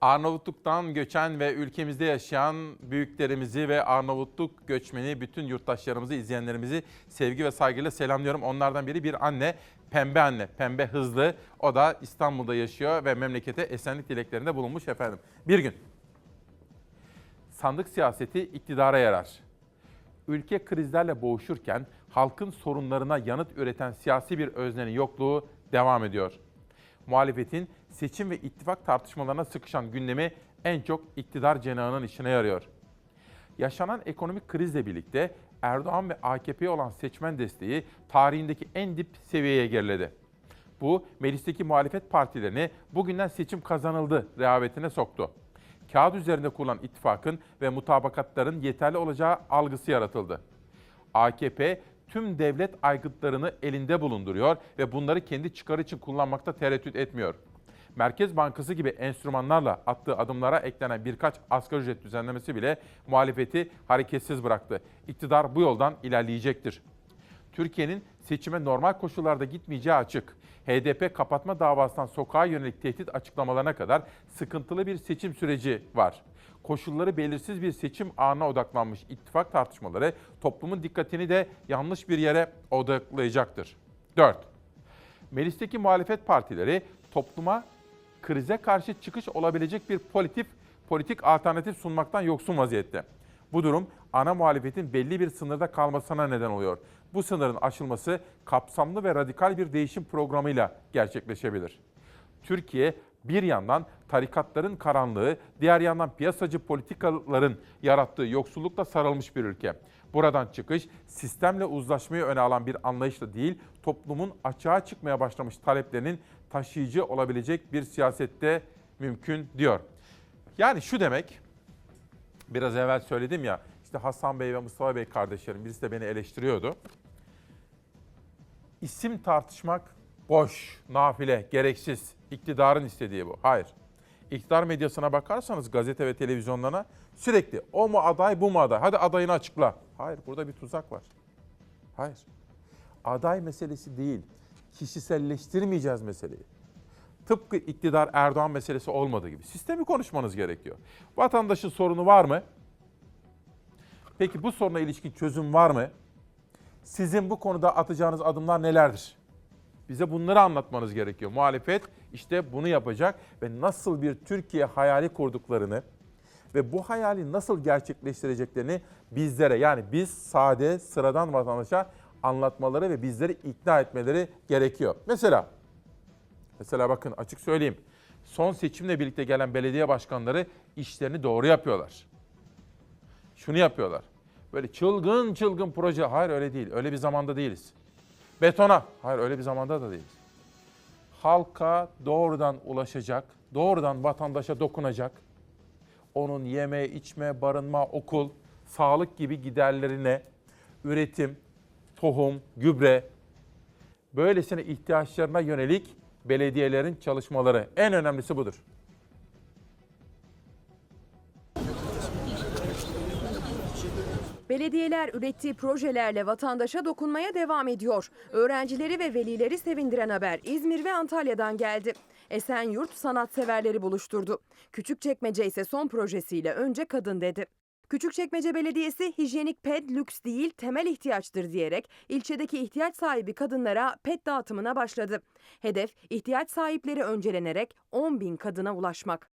Arnavutluk'tan göçen ve ülkemizde yaşayan büyüklerimizi ve Arnavutluk göçmeni bütün yurttaşlarımızı, izleyenlerimizi sevgi ve saygıyla selamlıyorum. Onlardan biri bir anne, Pembe anne, Pembe Hızlı. O da İstanbul'da yaşıyor ve memlekete esenlik dileklerinde bulunmuş efendim. Bir gün sandık siyaseti iktidara yarar. Ülke krizlerle boğuşurken halkın sorunlarına yanıt üreten siyasi bir öznenin yokluğu devam ediyor. Muhalefetin seçim ve ittifak tartışmalarına sıkışan gündemi en çok iktidar cenahının işine yarıyor. Yaşanan ekonomik krizle birlikte Erdoğan ve AKP'ye olan seçmen desteği tarihindeki en dip seviyeye geriledi. Bu meclisteki muhalefet partilerini bugünden seçim kazanıldı rehavetine soktu. Kağıt üzerinde kurulan ittifakın ve mutabakatların yeterli olacağı algısı yaratıldı. AKP tüm devlet aygıtlarını elinde bulunduruyor ve bunları kendi çıkarı için kullanmakta tereddüt etmiyor. Merkez Bankası gibi enstrümanlarla attığı adımlara eklenen birkaç asgari ücret düzenlemesi bile muhalefeti hareketsiz bıraktı. İktidar bu yoldan ilerleyecektir. Türkiye'nin seçime normal koşullarda gitmeyeceği açık. HDP kapatma davasından sokağa yönelik tehdit açıklamalarına kadar sıkıntılı bir seçim süreci var. Koşulları belirsiz bir seçim anına odaklanmış ittifak tartışmaları toplumun dikkatini de yanlış bir yere odaklayacaktır. 4. Meclisteki muhalefet partileri topluma krize karşı çıkış olabilecek bir politik politik alternatif sunmaktan yoksun vaziyette. Bu durum ana muhalefetin belli bir sınırda kalmasına neden oluyor. Bu sınırın aşılması kapsamlı ve radikal bir değişim programıyla gerçekleşebilir. Türkiye bir yandan tarikatların karanlığı, diğer yandan piyasacı politikaların yarattığı yoksullukla sarılmış bir ülke. Buradan çıkış sistemle uzlaşmayı öne alan bir anlayışla değil, toplumun açığa çıkmaya başlamış taleplerinin taşıyıcı olabilecek bir siyasette mümkün diyor. Yani şu demek, biraz evvel söyledim ya, işte Hasan Bey ve Mustafa Bey kardeşlerim birisi de beni eleştiriyordu. İsim tartışmak boş, nafile, gereksiz. İktidarın istediği bu. Hayır. İktidar medyasına bakarsanız gazete ve televizyonlarına sürekli o mu aday bu mu aday? Hadi adayını açıkla. Hayır burada bir tuzak var. Hayır. Aday meselesi değil. Kişiselleştirmeyeceğiz meseleyi. Tıpkı iktidar Erdoğan meselesi olmadığı gibi. Sistemi konuşmanız gerekiyor. Vatandaşın sorunu var mı? Peki bu soruna ilişkin çözüm var mı? Sizin bu konuda atacağınız adımlar nelerdir? Bize bunları anlatmanız gerekiyor. Muhalefet işte bunu yapacak ve nasıl bir Türkiye hayali kurduklarını ve bu hayali nasıl gerçekleştireceklerini bizlere yani biz sade sıradan vatandaşa anlatmaları ve bizleri ikna etmeleri gerekiyor. Mesela mesela bakın açık söyleyeyim. Son seçimle birlikte gelen belediye başkanları işlerini doğru yapıyorlar. Şunu yapıyorlar. Böyle çılgın çılgın proje. Hayır öyle değil. Öyle bir zamanda değiliz. Betona. Hayır öyle bir zamanda da değiliz. Halka doğrudan ulaşacak, doğrudan vatandaşa dokunacak. Onun yeme, içme, barınma, okul, sağlık gibi giderlerine üretim, tohum, gübre, böylesine ihtiyaçlarına yönelik belediyelerin çalışmaları. En önemlisi budur. Belediyeler ürettiği projelerle vatandaşa dokunmaya devam ediyor. Öğrencileri ve velileri sevindiren haber İzmir ve Antalya'dan geldi. Esenyurt sanatseverleri buluşturdu. Küçükçekmece ise son projesiyle önce kadın dedi. Küçükçekmece Belediyesi hijyenik ped lüks değil temel ihtiyaçtır diyerek ilçedeki ihtiyaç sahibi kadınlara ped dağıtımına başladı. Hedef ihtiyaç sahipleri öncelenerek 10 bin kadına ulaşmak.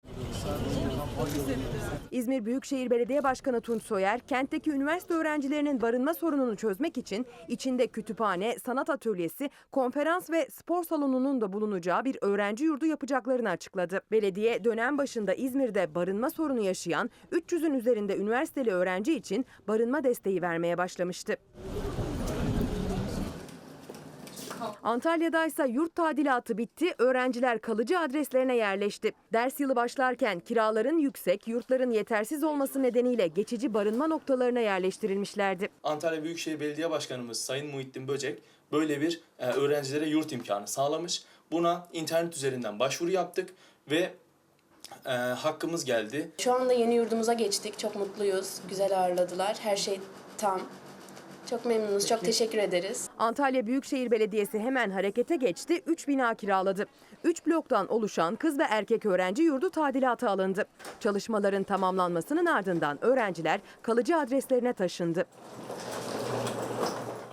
İzmir Büyükşehir Belediye Başkanı Tunç Soyer, kentteki üniversite öğrencilerinin barınma sorununu çözmek için içinde kütüphane, sanat atölyesi, konferans ve spor salonunun da bulunacağı bir öğrenci yurdu yapacaklarını açıkladı. Belediye dönem başında İzmir'de barınma sorunu yaşayan 300'ün üzerinde üniversiteli öğrenci için barınma desteği vermeye başlamıştı. Antalya'da ise yurt tadilatı bitti, öğrenciler kalıcı adreslerine yerleşti. Ders yılı başlarken kiraların yüksek, yurtların yetersiz olması nedeniyle geçici barınma noktalarına yerleştirilmişlerdi. Antalya Büyükşehir Belediye Başkanımız Sayın Muhittin Böcek böyle bir e, öğrencilere yurt imkanı sağlamış. Buna internet üzerinden başvuru yaptık ve e, hakkımız geldi. Şu anda yeni yurdumuza geçtik. Çok mutluyuz. Güzel ağırladılar. Her şey tam. Çok memnunuz. Çok teşekkür ederiz. Antalya Büyükşehir Belediyesi hemen harekete geçti, 3 bina kiraladı. 3 bloktan oluşan kız ve erkek öğrenci yurdu tadilata alındı. Çalışmaların tamamlanmasının ardından öğrenciler kalıcı adreslerine taşındı.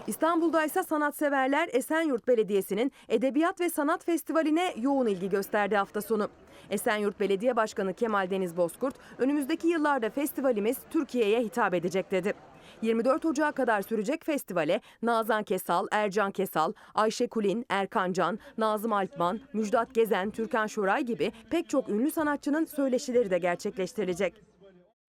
İstanbul'da ise sanatseverler Esenyurt Belediyesi'nin Edebiyat ve Sanat Festivali'ne yoğun ilgi gösterdi hafta sonu. Esenyurt Belediye Başkanı Kemal Deniz Bozkurt, önümüzdeki yıllarda festivalimiz Türkiye'ye hitap edecek dedi. 24 Ocağı kadar sürecek festivale Nazan Kesal, Ercan Kesal, Ayşe Kulin, Erkan Can, Nazım Alpman, Müjdat Gezen, Türkan Şoray gibi pek çok ünlü sanatçının söyleşileri de gerçekleştirilecek.